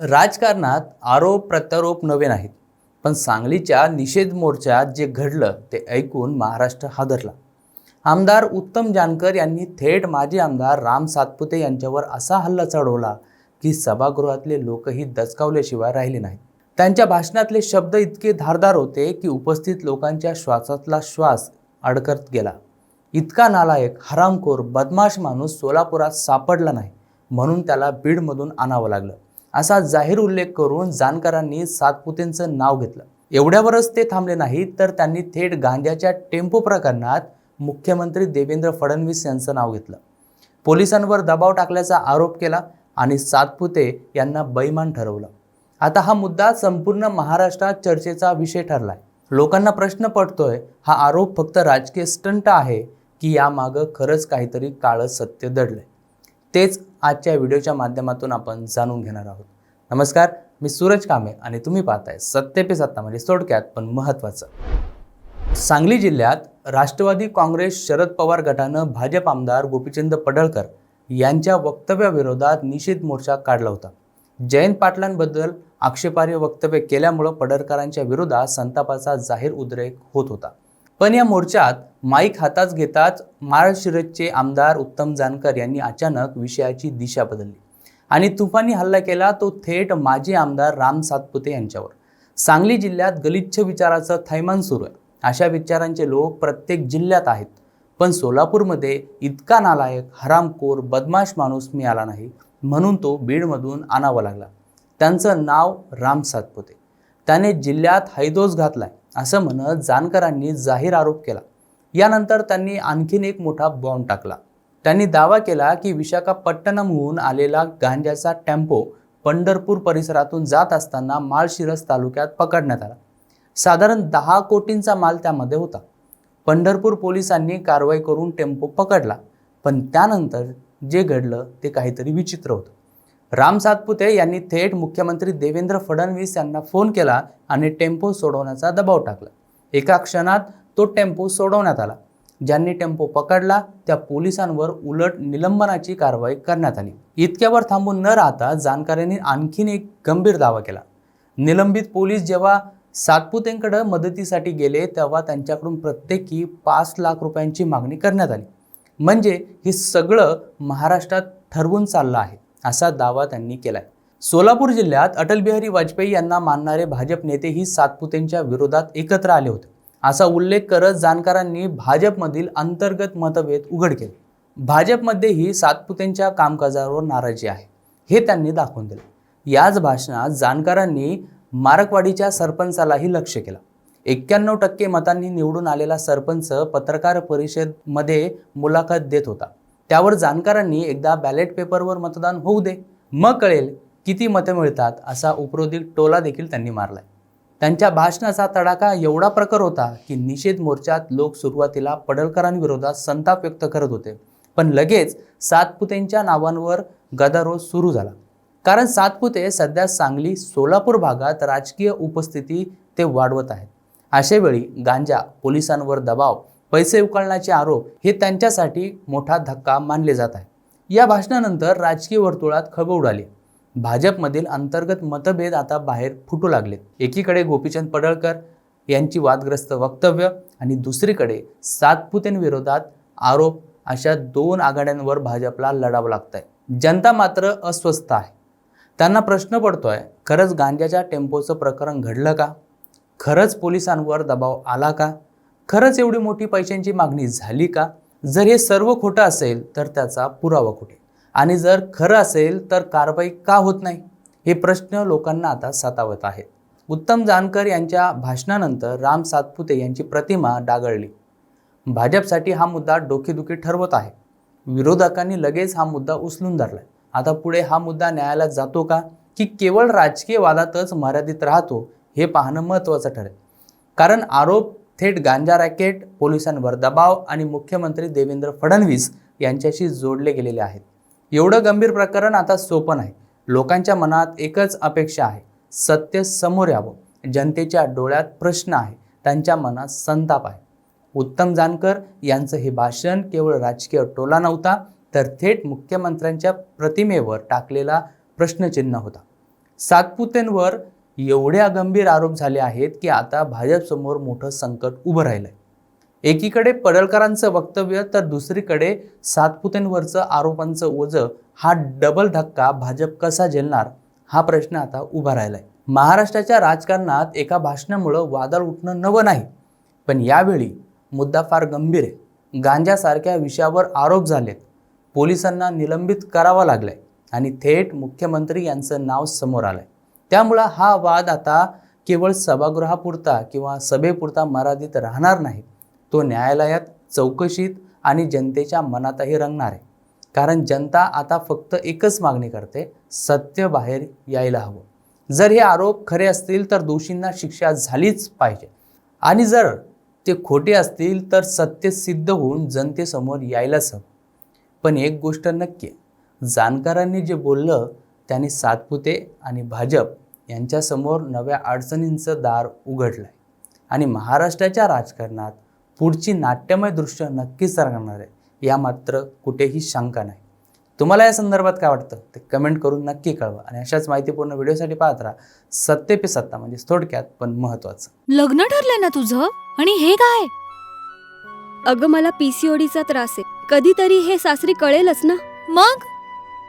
राजकारणात आरोप प्रत्यारोप नवे नाहीत पण सांगलीच्या निषेध मोर्चात जे घडलं ते ऐकून महाराष्ट्र हादरला. आमदार उत्तम जानकर यांनी थेट माजी आमदार राम सातपुते यांच्यावर असा हल्ला चढवला की सभागृहातले लोकही दचकावल्याशिवाय राहिले नाहीत. त्यांच्या भाषणातले शब्द इतके धारदार होते की उपस्थित लोकांच्या श्वासातला श्वास अडकत गेला. इतका नालायक हरामखोर बदमाश माणूस सोलापुरात सापडला नाही म्हणून त्याला बीडमधून आणावं लागलं. असा जाहीर उल्लेख करून जानकरांनी सातपुतेंचं नाव घेतलं. एवढ्यावरच ते थांबले नाहीत तर त्यांनी थेट गांजाच्या टेम्पो प्रकरणात मुख्यमंत्री देवेंद्र फडणवीस यांचं नाव घेतलं. पोलिसांवर दबाव टाकल्याचा आरोप केला आणि सातपुते यांना बैमान ठरवलं. आता हा मुद्दा संपूर्ण महाराष्ट्रात चर्चेचा विषय ठरलाय. लोकांना प्रश्न पडतोय हा आरोप फक्त राजकीय स्टंट आहे की यामागं खरंच काहीतरी काळं सत्य दडलंय. तेच आजच्या व्हिडिओच्या माध्यमातून आपण जाणून घेणार आहोत. नमस्कार मी सूरज कामे आणि तुम्ही पाहताय सत्य पे सत्ता म्हणजे थोडक्यात पण महत्त्वाचं. सांगली जिल्ह्यात राष्ट्रवादी काँग्रेस शरद पवार गटानं भाजप आमदार गोपीचंद पडळकर यांच्या वक्तव्याविरोधात निषेध मोर्चा काढला होता. जयंत पाटलांबद्दल आक्षेपार्ह वक्तव्य केल्यामुळं पडळकरांच्या विरोधात संतापाचा जाहीर उद्रेक होत होता. पण या मोर्चात माईक हातात घेताच महाराष्ट्रचे आमदार उत्तम जानकर यांनी अचानक विषयाची दिशा बदलली. आणि तुफानी हल्ला केला तो थेट माजी आमदार राम सातपुते यांच्यावर. सांगली जिल्ह्यात गलिच्छ विचाराचं थैमान सुरू आहे. अशा विचारांचे लोक प्रत्येक जिल्ह्यात आहेत. पण सोलापूरमध्ये इतका नालायक हरामखोर बदमाश माणूस मिळाला नाही म्हणून तो बीडमधून आणावा लागला. त्यांचं नाव राम सातपुते. त्याने जिल्ह्यात हैदोस घातलाय. असं म्हणत जानकरांनी जाहीर आरोप केला. यानंतर त्यांनी आणखीन एक मोठा बॉम्ब टाकला. त्यांनी दावा केला की विशाखापट्टणमहून आलेला गांजाचा टेम्पो पंढरपूर परिसरातून जात असताना माळशिरस तालुक्यात पकडण्यात आला. साधारण दहा कोटींचा माल त्यामध्ये होता. पंढरपूर पोलिसांनी कारवाई करून टेम्पो पकडला. पण त्यानंतर जे घडलं ते काहीतरी विचित्र होतं. राम सातपुते यांनी थेट मुख्यमंत्री देवेंद्र फडणवीस यांना फोन केला आणि टेम्पो सोडवण्याचा दबाव टाकला. एका क्षणात तो टेम्पो सोडवण्यात आला. ज्यांनी टेम्पो पकडला त्या पोलिसांवर उलट निलंबनाची कारवाई करण्यात आली. इतक्यावर थांबून न राहता जानकारांनी आणखीन एक गंभीर दावा केला. निलंबित पोलीस जेव्हा सातपुतेंकडे मदतीसाठी गेले तेव्हा त्यांच्याकडून प्रत्येकी पाच लाख रुपयांची मागणी करण्यात आली. म्हणजे हे सगळं महाराष्ट्रात ठरवून चाललं आहे. असा दावा त्यांनी केला आहे सोलापूर जिल्ह्यात अटलबिहारी वाजपेयी यांना मानणारे भाजप नेतेही सातपुतेंच्या विरोधात एकत्र आले होते. असा उल्लेख करत जाणकारांनी भाजपमधील अंतर्गत मतभेद उघड केले. भाजपमध्येही सातपुतेंच्या कामकाजावर नाराजी आहे हे त्यांनी दाखवून दिले. याच भाषणात जाणकारांनी मारकवाडीच्या सरपंचालाही लक्ष केलं. एक्क्याण्णव टक्के मतांनी निवडून आलेला सरपंच पत्रकार परिषदमध्ये मुलाखत देत होता. त्यावर जाणकारांनी एकदा बॅलेट पेपरवर मतदान होऊ दे मग कळेल किती मतं मिळतात असा उपरोधिक टोला देखील त्यांनी मारलाय. त्यांच्या भाषणाचा तडाखा एवढा प्रखर होता की निषेध मोर्चात लोक सुरुवातीला पडळकरांविरोधात संताप व्यक्त करत होते. पण लगेच सातपुतेंच्या नावांवर गदारोळ सुरू झाला. कारण सातपुते सध्या सांगली सोलापूर भागात राजकीय उपस्थिती ते वाढवत आहेत. अशावेळी गांजा पोलिसांवर दबाव पैसे उकळण्याचे आरोप हे त्यांच्यासाठी मोठा धक्का मानले जात आहे. या भाषणानंतर राजकीय वर्तुळात खळबळ उडाली. भाजपमधील अंतर्गत मतभेद आता बाहेर फुटू लागलेत एकीकडे गोपीचंद पडळकर यांची वादग्रस्त वक्तव्य आणि दुसरीकडे सातपुतेंविरोधात आरोप अशा दोन आघाड्यांवर भाजपला लढावं लागतंय. जनता मात्र अस्वस्थ आहे. त्यांना प्रश्न पडतोय खरंच गांजाच्या टेम्पोचं प्रकरण घडलं का? खरंच पोलिसांवर दबाव आला का? खरंच एवढी मोठी पैशांची मागणी झाली का? जर हे सर्व खोटं असेल तर त्याचा पुरावा कुठे? आणि जर खरं असेल तर कारवाई का होत नाही? हे प्रश्न लोकांना आता सतावत आहेत. उत्तम जानकर यांच्या भाषणानंतर राम सातपुते यांची प्रतिमा डागळली. भाजपसाठी हा मुद्दा डोकेदुखी ठरवत आहे. विरोधकांनी लगेच हा मुद्दा उचलून धरला आता पुढे हा मुद्दा न्यायालयात जातो का? की केवळ राजकीय वादातच मर्यादित राहतो हे पाहणं महत्त्वाचं ठरेल. कारण आरोप थेट गांजा रॅकेट पोलिसांवर दबाव आणि मुख्यमंत्री देवेंद्र फडणवीस यांच्याशी जोडले गेलेले आहेत. एवढं गंभीर प्रकरण आता सोपं नाही. लोकांच्या मनात एकच अपेक्षा आहे. सत्य समोर यावं. जनतेच्या डोळ्यात प्रश्न आहे. त्यांच्या मनात संताप आहे. उत्तम जानकर यांचं हे भाषण केवळ राजकीय टोला नव्हता तर थेट मुख्यमंत्र्यांच्या प्रतिमेवर टाकलेला प्रश्नचिन्ह होता. सातपुतेंवर एवढ्या गंभीर आरोप झाले आहेत की आता भाजपसमोर मोठं संकट उभं राहिलं आहे एकीकडे पडळकरांचं वक्तव्य तर दुसरीकडे सातपुतेंवरचं आरोपांचं ओझं हा डबल धक्का भाजप कसा झेलणार? हा प्रश्न आता उभा राहिला आहे महाराष्ट्राच्या राजकारणात एका भाषणामुळं वादळ उठणं नवं नाही. पण यावेळी मुद्दा फार गंभीर आहे. गांजासारख्या विषयावर आरोप झालेत. पोलिसांना निलंबित करावा लागलाय. आणि थेट मुख्यमंत्री यांचं नाव समोर आलंय. त्यामुळं हा वाद आता केवळ सभागृहापुरता किंवा सभेपुरता मर्यादित राहणार नाही. तो न्यायालयात चौकशीत आणि जनतेच्या मनातही रंगणार आहे. कारण जनता आता फक्त एकच मागणी करते सत्य बाहेर यायला हवं. जर हे आरोप खरे असतील तर दोषींना शिक्षा झालीच पाहिजे. आणि जर ते खोटे असतील तर सत्य सिद्ध होऊन जनतेसमोर यायलाच हवं. पण एक गोष्ट नक्की जाणकारांनी जे बोललं त्याने सातपुते आणि भाजप यांच्यासमोर नव्या अडचणींचं दार उघडलं आहे आणि महाराष्ट्राच्या राजकारणात पुढची नाट्यमय दृश्य नक्कीच रंगणार आहे या मात्र कुठेही शंका नाही. तुम्हाला या संदर्भात काय वाटतं? ते कमेंट करून नक्की कळवा आणि अशाच माहितीपूर्ण व्हिडिओसाठी पाहत राहा. सत्य पे सत्ता म्हणजे थोडक्यात पण महत्त्वाचं. लग्न ठरलंय ना तुझं? आणि हे काय? अगं मला पीसीओडीचा त्रास आहे. कधीतरी हे सासरी कळेलच ना. मग?